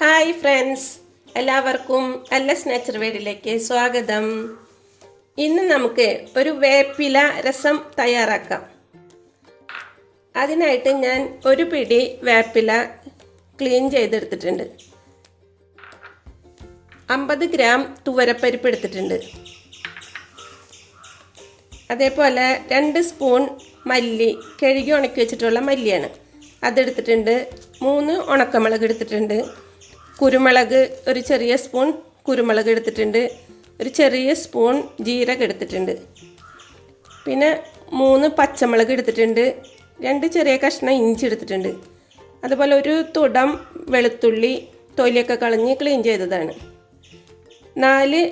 Hi friends. എല്ലാവർക്കും അല്ല nature വേഡിലേക്ക് സ്വാഗതം. ഇന്ന് നമുക്ക് ഒരു വേപ്പില രസം തയ്യാറാക്കാം. അതിനായിട്ട് ഞാൻ ഒരു പിടി വേപ്പില ക്ലീൻ ചെയ്തെടുത്തിട്ടുണ്ട്. അമ്പത് ഗ്രാം തുവരപ്പരിപ്പ് എടുത്തിട്ടുണ്ട്. അതേപോലെ രണ്ട് സ്പൂൺ മല്ലി കഴുകി ഉണക്കി വെച്ചിട്ടുള്ള മല്ലിയാണ്. അതെടുത്തിട്ടുണ്ട് മൂന്ന് ഉണക്കമുളക് എടുത്തിട്ടുണ്ട്. കുരുമുളക് ഒരു ചെറിയ സ്പൂൺ കുരുമുളക് എടുത്തിട്ടുണ്ട്. ഒരു ചെറിയ സ്പൂൺ ജീരകം എടുത്തിട്ടുണ്ട്. പിന്നെ മൂന്ന് പച്ചമുളക് എടുത്തിട്ടുണ്ട്. രണ്ട് ചെറിയ കഷ്ണം ഇഞ്ചി എടുത്തിട്ടുണ്ട്. അതുപോലെ ഒരു തുടം വെളുത്തുള്ളി തൊലിയൊക്കെ കളഞ്ഞ് ക്ലീൻ ചെയ്തതാണ്. നാല്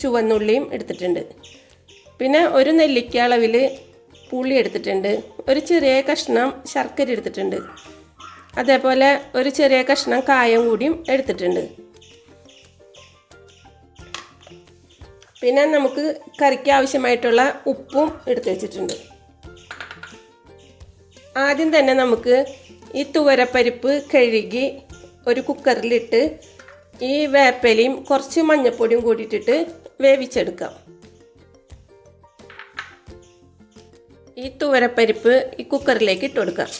ചുവന്നുള്ളിയും എടുത്തിട്ടുണ്ട്. പിന്നെ ഒരു നെല്ലിക്ക അളവിൽ പുളി എടുത്തിട്ടുണ്ട്. ഒരു ചെറിയ കഷ്ണം ശർക്കര എടുത്തിട്ടുണ്ട്. അതേപോലെ ഒരു ചെറിയ കഷ്ണം കായം കൂടിയും എടുത്തിട്ടുണ്ട്. പിന്നെ നമുക്ക് കറിക്ക് ആവശ്യമായിട്ടുള്ള ഉപ്പും എടുത്തു വെച്ചിട്ടുണ്ട്. ആദ്യം തന്നെ നമുക്ക് ഈ തുവരപ്പരിപ്പ് കഴുകി ഒരു കുക്കറിലിട്ട് ഈ വേപ്പലയും കുറച്ച് മഞ്ഞൾപ്പൊടിയും കൂടിയിട്ടിട്ട് വേവിച്ചെടുക്കാം. ഈ തുവരപ്പരിപ്പ് ഈ കുക്കറിലേക്ക് ഇട്ട് കൊടുക്കാം.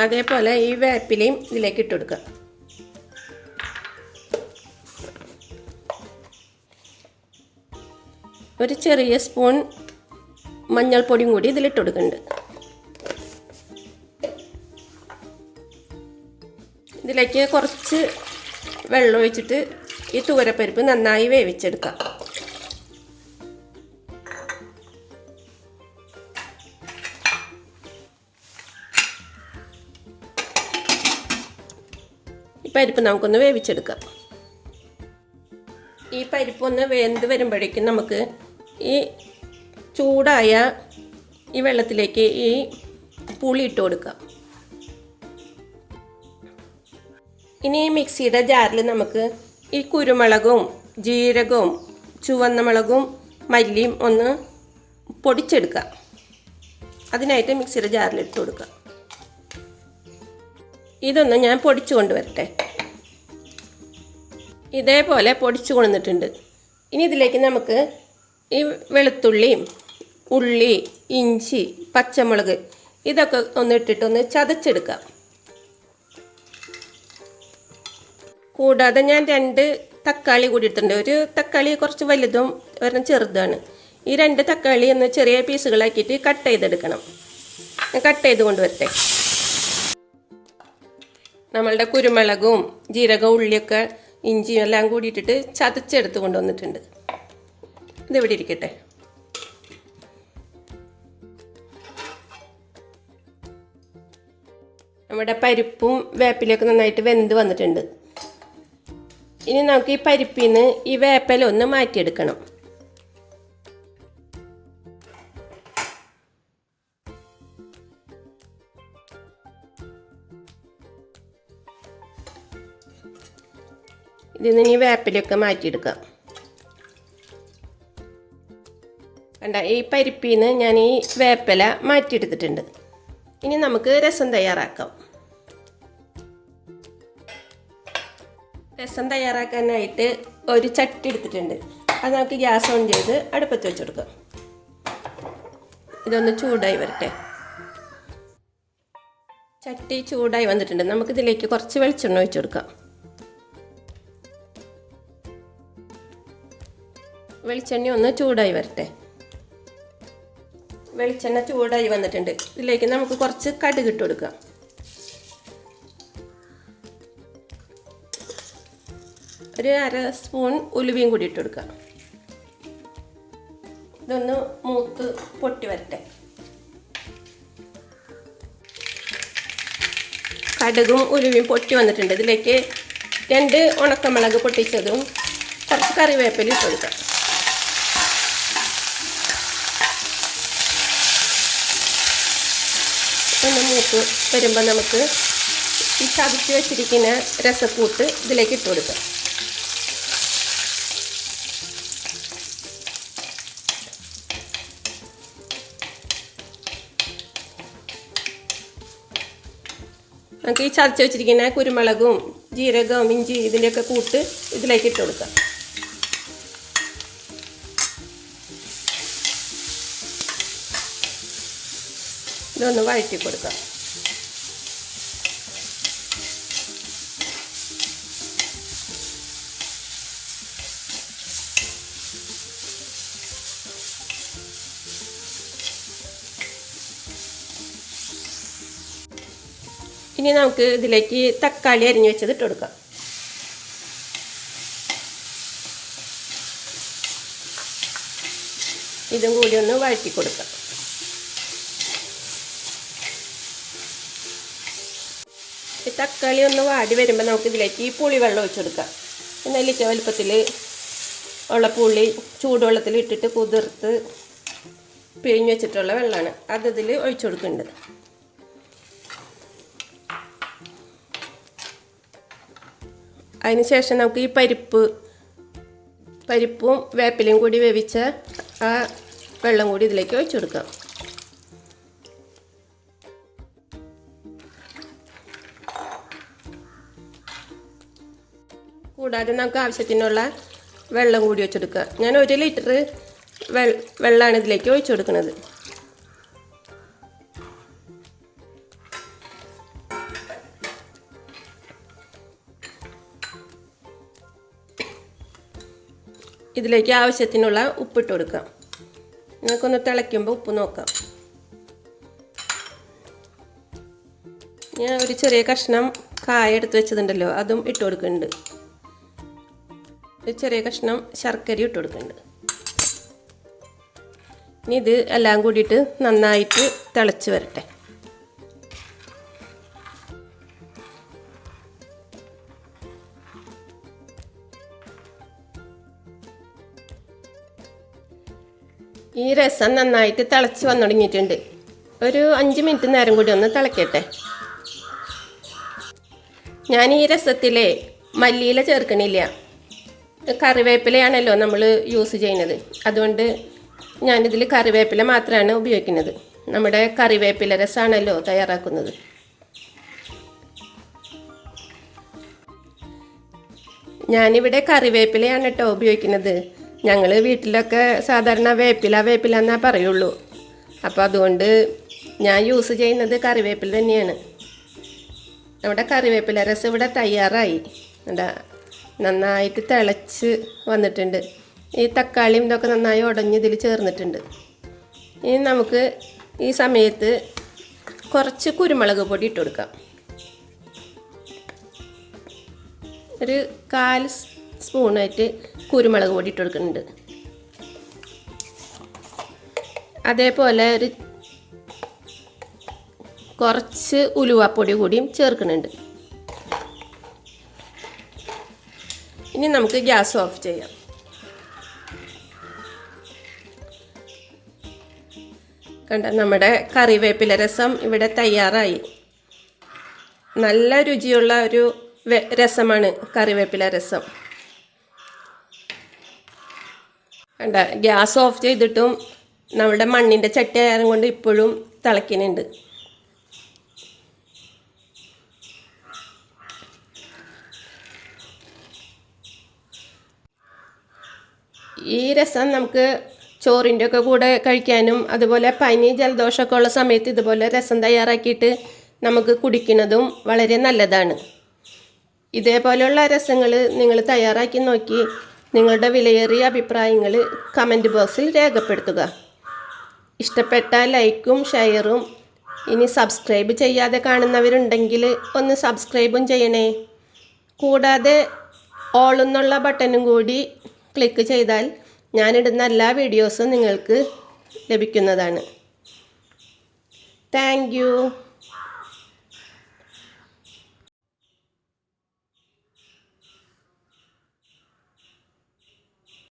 അതേപോലെ ഈ വേപ്പിലയും ഇതിലേക്ക് ഇട്ട് കൊടുക്കുക. ഒരു ചെറിയ സ്പൂൺ മഞ്ഞൾപ്പൊടിയും കൂടി ഇതിലിട്ട് കൊടുക്കുന്നുണ്ട്. ഇതിലേക്ക് കുറച്ച് വെള്ളം ഒഴിച്ചിട്ട് ഈ തുവരപ്പരിപ്പ് നന്നായി വേവിച്ചെടുക്കാം പരിപ്പ് നമുക്കൊന്ന് വേവിച്ചെടുക്കാം. ഈ പരിപ്പ് ഒന്ന് വെന്ത് വരുമ്പോഴേക്കും നമുക്ക് ഈ ചൂടായ ഈ വെള്ളത്തിലേക്ക് ഈ പുളി ഇട്ട് കൊടുക്കാം. ഇനി ഈ മിക്സിയുടെ ജാറിൽ നമുക്ക് ഈ കുരുമുളകും ജീരകവും ചുവന്ന മുളകും മല്ലിയും ഒന്ന് പൊടിച്ചെടുക്കാം. അതിനായിട്ട് മിക്സിയുടെ ജാറിൽ ഇട്ട് കൊടുക്കാം. ഇതൊന്ന് ഞാൻ പൊടിച്ചു കൊണ്ടുവരട്ടെ. ഇതേപോലെ പൊടിച്ചു കൊണ്ടുവന്നിട്ടുണ്ട്. ഇനി ഇതിലേക്ക് നമുക്ക് ഈ വെളുത്തുള്ളിയും ഉള്ളി ഇഞ്ചി പച്ചമുളക് ഇതൊക്കെ ഒന്ന് ഇട്ടിട്ടൊന്ന് ചതച്ചെടുക്കാം. കൂടാതെ ഞാൻ രണ്ട് തക്കാളി കൂടി ഇട്ടിട്ടുണ്ട്. ഒരു തക്കാളി കുറച്ച് വലുതും ഒരെണ്ണം ചെറുതാണ് ഈ രണ്ട് തക്കാളി ഒന്ന് ചെറിയ പീസുകളാക്കിയിട്ട് കട്ട് ചെയ്തെടുക്കണം. കട്ട് ചെയ്ത് കൊണ്ടുവരട്ടെ. നമ്മളുടെ കുരുമുളകും ജീരകവും ഉള്ളിയൊക്കെ ഇഞ്ചിയും എല്ലാം കൂടിയിട്ടിട്ട് ചതച്ചെടുത്ത് കൊണ്ടുവന്നിട്ടുണ്ട്. ഇതിവിടെ ഇരിക്കട്ടെ? നമ്മുടെ പരിപ്പും വേപ്പിലൊക്കെ നന്നായിട്ട് വെന്ത് വന്നിട്ടുണ്ട്. ഇനി നമുക്ക് ഈ പരിപ്പിൽ നിന്ന് ഈ വേപ്പില ഒന്ന് മാറ്റിയെടുക്കണം. ഇതിൽ നിന്ന് ഈ വേപ്പിലൊക്കെ മാറ്റിയെടുക്കാം. കണ്ട ഈ പരിപ്പിൽ നിന്ന് ഞാൻ ഈ വേപ്പില മാറ്റിയെടുത്തിട്ടുണ്ട്. ഇനി നമുക്ക് രസം തയ്യാറാക്കാം. രസം തയ്യാറാക്കാനായിട്ട് ഒരു ചട്ടി എടുത്തിട്ടുണ്ട്. അത് നമുക്ക് ഗ്യാസ് ഓൺ ചെയ്ത് അടുപ്പത്ത് വെച്ച് കൊടുക്കാം ഇതൊന്ന് ചൂടായി വരട്ടെ. ചട്ടി ചൂടായി വന്നിട്ടുണ്ട്. നമുക്കിതിലേക്ക് കുറച്ച് വെളിച്ചെണ്ണ ഒഴിച്ചു കൊടുക്കാം വെളിച്ചെണ്ണ ഒന്ന് ചൂടായി വരട്ടെ. വെളിച്ചെണ്ണ ചൂടായി വന്നിട്ടുണ്ട്. ഇതിലേക്ക് നമുക്ക് കുറച്ച് കടുക് ഇട്ട് കൊടുക്കാം. ഒരു അര സ്പൂൺ ഉലുവയും കൂടി ഇട്ട് കൊടുക്കാം. ഇതൊന്ന് മൂത്ത് പൊട്ടി വരട്ടെ. കടുകും ഉലുവയും പൊട്ടി വന്നിട്ടുണ്ട്. ഇതിലേക്ക് രണ്ട് ഉണക്കമുളക് പൊട്ടിച്ചതും കുറച്ച് കറിവേപ്പില ഇട്ട് കൊടുക്കാം. ഒന്ന് മൂത്ത് വരുമ്പോൾ നമുക്ക് ഈ ചതച്ച് വെച്ചിരിക്കുന്ന രസക്കൂട്ട് ഇതിലേക്ക് ഇട്ട് കൊടുക്കാം. നമുക്ക് ഈ ചതച്ച് വെച്ചിരിക്കുന്ന കുരുമുളകും ജീരകവും ഇഞ്ചി ഇതിന്റെയൊക്കെ കൂട്ട് ഇതിലേക്ക് ഇട്ട് കൊടുക്കാം. ഇതൊന്ന് വഴറ്റി കൊടുക്കാം. ഇനി നമുക്ക് ഇതിലേക്ക് തക്കാളി അരിഞ്ഞു വെച്ചത് ഇട്ട് കൊടുക്കാം. ഇതും കൂടി ഒന്ന് വഴറ്റി കൊടുക്കാം. തക്കാളി ഒന്ന് വാടി വരുമ്പോൾ നമുക്ക് ഇതിലേക്ക് ഈ പുളി വെള്ളം ഒഴിച്ചു കൊടുക്കാം. നെല്ലിക്ക വലുപ്പത്തിൽ ഉള്ള പുളി ചൂടുവെള്ളത്തിൽ ഇട്ടിട്ട് കുതിർത്ത് പിഴിഞ്ഞ് വെച്ചിട്ടുള്ള വെള്ളമാണ്. അത് ഇതിൽ ഒഴിച്ചു കൊടുക്കേണ്ടത്. അതിന് ശേഷം നമുക്ക് ഈ പരിപ്പ് പരിപ്പും വേപ്പിലയും കൂടി വേവിച്ച ആ വെള്ളം കൂടി ഇതിലേക്ക് ഒഴിച്ചു കൊടുക്കാം. കൂടാതെ നമുക്ക് ആവശ്യത്തിനുള്ള വെള്ളം കൂടി ഒഴിച്ചെടുക്കുക ഞാൻ ഒരു ലിറ്റർ വെള്ളമാണ് ഇതിലേക്ക് ഒഴിച്ചു കൊടുക്കുന്നത്. ഇതിലേക്ക് ആവശ്യത്തിനുള്ള ഉപ്പിട്ട് കൊടുക്കാം. നിങ്ങൾക്കൊന്ന് തിളയ്ക്കുമ്പോൾ ഉപ്പ് നോക്കാം. ഞാൻ ഒരു ചെറിയ കഷ്ണം കായ എടുത്ത് വെച്ചതുണ്ടല്ലോ അതും ഇട്ട് കൊടുക്കുന്നുണ്ട്. ചെറിയ കഷ്ണം ശർക്കര ഇട്ട് കൊടുക്കുന്നുണ്ട് ഇനി ഇത് എല്ലാം കൂടിയിട്ട് നന്നായിട്ട് തിളച്ച് വരട്ടെ. ഈ രസം നന്നായിട്ട് തിളച്ച് വന്നു തുടങ്ങിയിട്ടുണ്ട് ഒരു അഞ്ച് മിനിറ്റ് നേരം കൂടി ഒന്ന് തിളക്കട്ടെ. ഞാൻ ഈ രസത്തിലെ മല്ലിയില ചേർക്കണില്ല. കറിവേപ്പിലയാണല്ലോ നമ്മൾ യൂസ് ചെയ്യുന്നത്. അതുകൊണ്ട് ഞാനിതിൽ കറിവേപ്പില മാത്രമാണ് ഉപയോഗിക്കുന്നത്. നമ്മുടെ കറിവേപ്പില രസമാണല്ലോ തയ്യാറാക്കുന്നത്. ഞാനിവിടെ കറിവേപ്പിലയാണ് കേട്ടോ ഉപയോഗിക്കുന്നത്. ഞങ്ങൾ വീട്ടിലൊക്കെ സാധാരണ വേപ്പില വേപ്പില എന്നാ പറയുള്ളൂ. അപ്പോൾ അതുകൊണ്ട് ഞാൻ യൂസ് ചെയ്യുന്നത് കറിവേപ്പില തന്നെയാണ്. നമ്മുടെ കറിവേപ്പില രസം ഇവിടെ തയ്യാറായി. എന്താ നന്നായിട്ട് തിളച്ച് വന്നിട്ടുണ്ട്. ഈ തക്കാളിയും ഇതൊക്കെ നന്നായി ഉടഞ്ഞ് ഇതിൽ ചേർന്നിട്ടുണ്ട്. ഇനി നമുക്ക് ഈ സമയത്ത് കുറച്ച് കുരുമുളക് പൊടി ഇട്ട് കൊടുക്കാം. ഒരു കാൽ സ്പൂണായിട്ട് കുരുമുളക് പൊടി ഇട്ട് കൊടുക്കുന്നുണ്ട്. അതേപോലെ ഒരു കുറച്ച് ഉലുവാപ്പൊടി കൂടിയും ചേർക്കുന്നുണ്ട്. ഇനി നമുക്ക് ഗ്യാസ് ഓഫ് ചെയ്യാം. കണ്ട നമ്മുടെ കറിവേപ്പില രസം ഇവിടെ തയ്യാറായി. നല്ല രുചിയുള്ള ഒരു രസമാണ് കറിവേപ്പില രസം. കണ്ട ഗ്യാസ് ഓഫ് ചെയ്തിട്ടും നമ്മുടെ മണ്ണിന്റെ ചട്ടി ആയാലും കൊണ്ട് ഇപ്പോഴും തിളയ്ക്കുന്നുണ്ട്. ഈ രസം നമുക്ക് ചോറിന്റെ ഒക്കെ കൂടെ കഴിക്കാനും അതുപോലെ പനി ജലദോഷമൊക്കെ ഉള്ള സമയത്ത് ഇതുപോലെ രസം തയ്യാറാക്കിയിട്ട് നമുക്ക് കുടിക്കുന്നതും വളരെ നല്ലതാണ്. ഇതേപോലെയുള്ള രസങ്ങൾ നിങ്ങൾ തയ്യാറാക്കി നോക്കി നിങ്ങളുടെ വിലയേറിയ അഭിപ്രായങ്ങൾ കമന്റ് ബോക്സിൽ രേഖപ്പെടുത്തുക. ഇഷ്ടപ്പെട്ട ലൈക്കും ഷെയറും ഇനി സബ്സ്ക്രൈബ് ചെയ്യാതെ കാണുന്നവരുണ്ടെങ്കിൽ ഒന്ന് സബ്സ്ക്രൈബും ചെയ്യണേ. കൂടാതെ ഓൾ എന്നുള്ള ബട്ടണും കൂടി ക്ലിക്ക് ചെയ്താൽ ഞാനിടുന്ന എല്ലാ വീഡിയോസും നിങ്ങൾക്ക് ലഭിക്കുന്നതാണ്. താങ്ക്